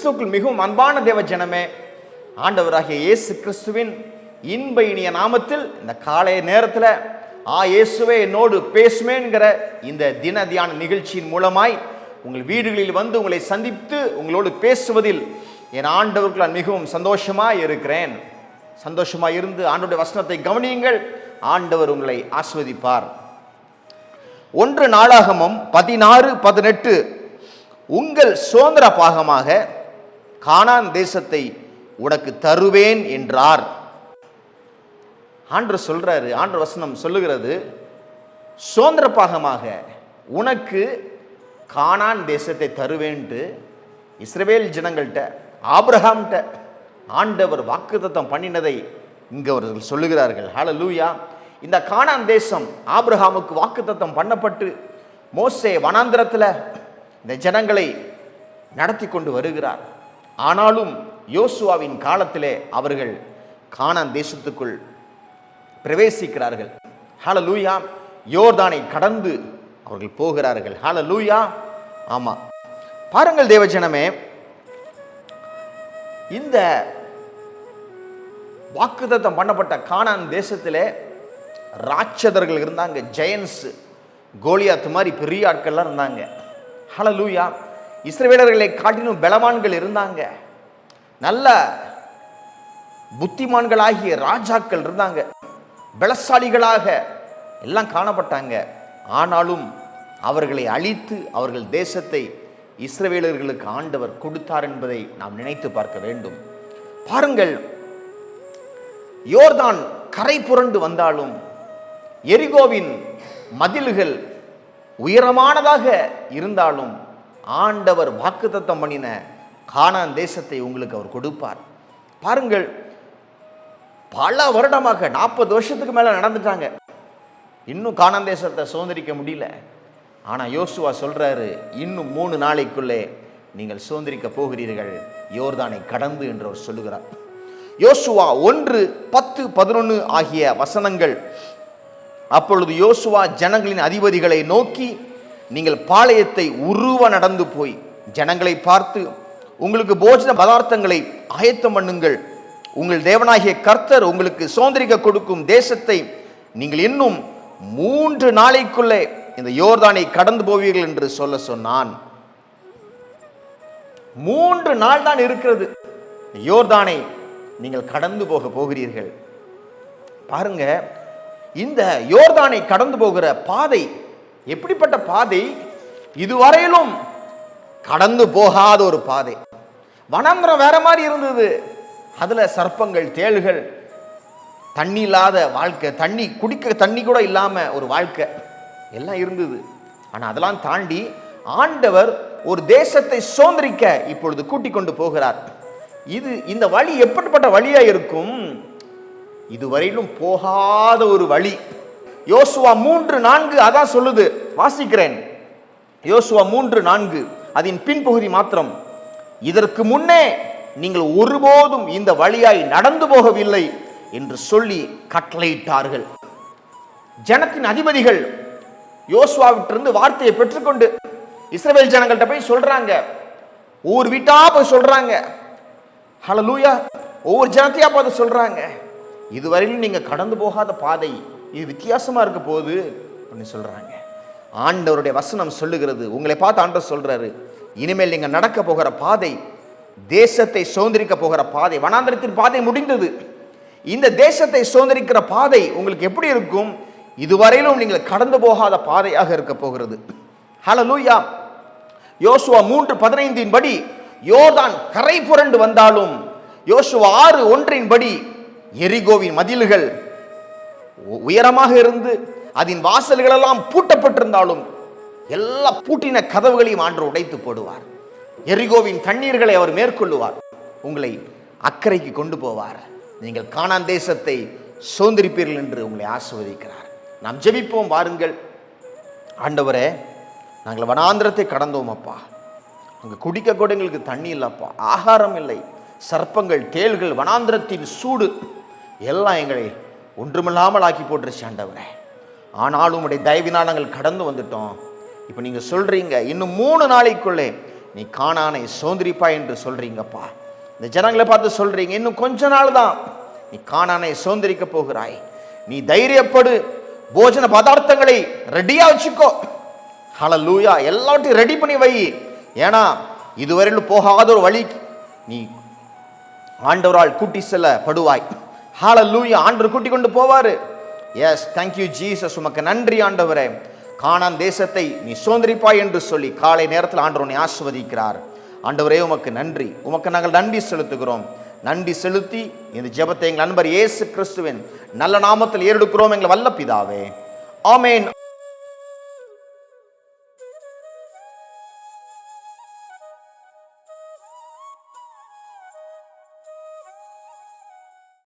கிறிஸ்துக்குள் மிகவும் அன்பான தேவ ஜனமே ஆண்டவராகிய இயேசு கிறிஸ்துவின் இன்ப இனிய நாமத்தில் இந்த காலை நேரத்தில் ஆ இயேசுவே என்னோடு பேசுமேங்கிற இந்த தின தியான நிகழ்ச்சியின் மூலமாய் உங்கள் வீடுகளில் வந்து உங்களை சந்தித்து உங்களோடு பேசுவதில் என் ஆண்டவருக்கு நான் மிகவும் சந்தோஷமாக இருக்கிறேன். சந்தோஷமாக இருந்து ஆண்டவருடைய வசனத்தை கவனியுங்கள். ஆண்டவர் உங்களை ஆஸ்வதிப்பார். ஒன்று நாளாகமும் பதினாறு பதினெட்டு உங்கள் சுதந்திர பாகமாக கானான் தேசத்தை உனக்கு தருவேன் என்றார். ஆண்டவர் சொல்றாரு ஆண்டு வசனம் சொல்லுகிறது சுதந்திர பாகமாக உனக்கு கானான் தேசத்தை தருவேன்ட்டு இஸ்ரவேல் ஜனங்கள்கிட்ட ஆப்ரஹாம்கிட்ட ஆண்டவர் வாக்குத்தத்தம் பண்ணினதை இங்கே அவர்கள் சொல்லுகிறார்கள். ஹalleluya. இந்த கானான் தேசம் ஆப்ரஹாமுக்கு வாக்குத்தத்தம் பண்ணப்பட்டு மோசே வனாந்திரத்தில் இந்த ஜனங்களை நடத்தி கொண்டு வருகிறார். ஆனாலும் யோசுவாவின் காலத்திலே அவர்கள் கானான் தேசத்துக்குள் பிரவேசிக்கிறார்கள். ஹalleluya. யோர்தானை கடந்து அவர்கள் போகிறார்கள். ஹalleluya. ஆமா. பாருங்கள் தேவஜனமே இந்த வாக்குத்தத்தம் பண்ணப்பட்ட கானான் தேசத்திலே ராட்சதர்கள் இருந்தாங்க. ஜெயன்ஸ் கோலியாத்து மாதிரி பெரிய ஆட்கள்லாம் இருந்தாங்க. ஹalleluya. இஸ்ரவேலர்களை காட்டிலும் பலவான்கள் இருந்தாங்க. நல்ல புத்திமான்களாகிய ராஜாக்கள் இருந்தாங்க. பலசாலிகளாக எல்லாம் காணப்பட்டாங்க. ஆனாலும் அவர்களை அழித்து அவர்கள் தேசத்தை இஸ்ரவேலர்களுக்கு ஆண்டவர் கொடுத்தார் என்பதை நாம் நினைத்து பார்க்க வேண்டும். பாருங்கள் யோர்தான் கரை புரண்டு வந்தாலும் எரிகோவின் மதில்கள் உயரமானதாக இருந்தாலும் ஆண்டவர் வாக்குத்தத்தம் பண்ணின கானான் தேசத்தை உங்களுக்கு அவர் கொடுப்பார். பாருங்கள் பல வருடமாக நாற்பது வருஷத்துக்கு மேலே நடந்துட்டாங்க. இன்னும் கானான் தேசத்தை சுதந்திரிக்க முடியல. ஆனால் யோசுவா சொல்கிறாரு இன்னும் மூணு நாளைக்குள்ளே நீங்கள் சுதந்திரிக்க போகிறீர்கள். யோர்தானை கடந்து என்று அவர் சொல்லுகிறார். யோசுவா ஒன்று பத்து பதினொன்று ஆகிய வசனங்கள் அப்பொழுது யோசுவா ஜனங்களின் அதிபதிகளை நோக்கி நீங்கள் பாளையத்தை உருவ நடந்து போய் ஜனங்களை பார்த்து உங்களுக்கு போஜன பதார்த்தங்களை ஆயத்தம் பண்ணுங்கள். உங்கள் தேவனாகிய கர்த்தர் உங்களுக்கு சுதந்திரிக்க கொடுக்கும் தேசத்தை நீங்கள் இன்னும் மூன்று நாளைக்குள்ளே இந்த யோர்தானை கடந்து போவீர்கள் என்று சொல்ல சொன்னான். மூன்று நாள் தான் இருக்கிறது. யோர்தானை நீங்கள் கடந்து போக போகிறீர்கள். பாருங்க இந்த யோர்தானை கடந்து போகிற பாதை எப்படிப்பட்ட பாதை? இதுவரையிலும் கடந்து போகாத ஒரு பாதை. வனாந்திரம் வேற மாதிரி இருந்தது. அதில் சர்ப்பங்கள் தேள்கள் தண்ணி இல்லாத வாழ்க்கை தண்ணி குடிக்க தண்ணி கூட இல்லாமல் ஒரு வாழ்க்கை எல்லாம் இருந்தது. ஆனால் அதெல்லாம் தாண்டி ஆண்டவர் ஒரு தேசத்தை சுதந்திரிக்க இப்பொழுது கூட்டிக் கொண்டு போகிறார். இது இந்த வழி எப்படிப்பட்ட வழியாக இருக்கும்? இதுவரையிலும் போகாத ஒரு வழி. யோசுவா மூன்று நான்கு அதான் சொல்லுது. வாசிக்கிறேன். யோசுவா மூன்று நான்கு அதன் பின்பகுதி மாத்திரம். இதற்கு முன்னே நீங்கள் ஒருபோதும் இந்த வழியாய் நடந்து போகவில்லை என்று சொல்லி கட்டளையிட்டார்கள். ஜனத்தின் அதிபதிகள் யோசுவாவிட்டிருந்து வார்த்தையை பெற்றுக்கொண்டு இஸ்ரேல் ஜனங்கள்கிட்ட போய் சொல்றாங்க. ஒவ்வொரு வீட்டா போய் சொல்றாங்க. ஹலலூயா ஒவ்வொரு ஜனத்தையா பார்த்து சொல்றாங்க. இதுவரையிலும் நீங்க கடந்து போகாத பாதை. இது வித்தியாசமாக இருக்க போகுது அப்படின்னு சொல்கிறாங்க ஆண்டவருடைய வசனம் சொல்லுகிறது. உங்களை பார்த்து ஆண்டவர் சொல்கிறாரு இனிமேல் நீங்கள் நடக்க போகிற பாதை தேசத்தை சுதந்திரிக்க போகிற பாதை வனாந்திரத்தின் பாதை முடிந்தது. இந்த தேசத்தை சுதந்திரிக்கிற பாதை உங்களுக்கு எப்படி இருக்கும்? இதுவரையிலும் நீங்கள் கடந்து போகாத பாதையாக இருக்க போகிறது. ஹalleluya யோசுவா மூன்று பதினைந்தின் படி யோர்தான் கரை புரண்டு வந்தாலும் யோசுவா ஆறு ஒன்றின் படி எரிகோவின் மதில்கள் உயரமாக இருந்து அதன் வாசல்களெல்லாம் பூட்டப்பட்டிருந்தாலும் எல்லா பூட்டின கதவுகளையும் ஆண்டு உடைத்து போடுவார். எரிகோவின் தண்ணீர்களை அவர் மேற்கொள்ளுவார். உங்களை அக்கறைக்கு கொண்டு போவார். நீங்கள் காணான் தேசத்தை சுதந்திரிப்பீர்கள் என்று உங்களை ஆசிர்வதிக்கிறார். நாம் ஜெபிப்போம் வாருங்கள். ஆண்டவரே நாங்கள் வனாந்திரத்தை கடந்தோம் அப்பா. அங்கே குடிக்க கூட எங்களுக்கு தண்ணி இல்லைப்பா ஆகாரம் இல்லை. சர்ப்பங்கள் தேள்கள் வனாந்திரத்தின் சூடு எல்லாம் எங்களை ஒன்றுமில்லாமல் ஆக்கி போட்டுருச்சு ஆண்டவரே. ஆனாலும் உங்களுடைய தயவினால் நாங்கள் கடந்து வந்துட்டோம். இப்போ நீங்கள் சொல்கிறீங்க இன்னும் மூணு நாளைக்குள்ளே நீ காணானை சோந்தரிப்பா என்று சொல்கிறீங்கப்பா இந்த ஜனங்களை பார்த்து சொல்கிறீங்க இன்னும் கொஞ்ச நாள் தான் நீ காணானை சோந்தரிக்க போகிறாய். நீ தைரியப்படு போஜன பதார்த்தங்களை ரெடியாக வச்சுக்கோ. ஹalleluya எல்லாத்தையும் ரெடி பண்ணி வை. ஏன்னா இதுவரையிலும் போகாத ஒரு வழி நீ ஆண்டவரால் கூட்டி செல்ல ஹாலலூயா ஹalleluya ஆண்டவர் கூட்டி கொண்டு போவாரு எஸ் தேங்க்யூ ஜீசஸ் உமக்கு நன்றி ஆண்டவரே. காணான் தேசத்தை நீ சுதந்திரிப்பாய் என்று சொல்லி காலை நேரத்தில் ஆண்டவர் உன்னை ஆஸ்வதிக்கிறார் ஆண்டவரே உமக்கு நன்றி. உமக்கு நாங்கள் நன்றி செலுத்துகிறோம். நன்றி செலுத்தி இந்த ஜெபத்தை எங்கள் நண்பர் இயேசு கிறிஸ்துவின் நல்ல நாமத்தில் ஏறெடுக்கிறோம் எங்களை வல்ல பிதாவே ஆமேன்.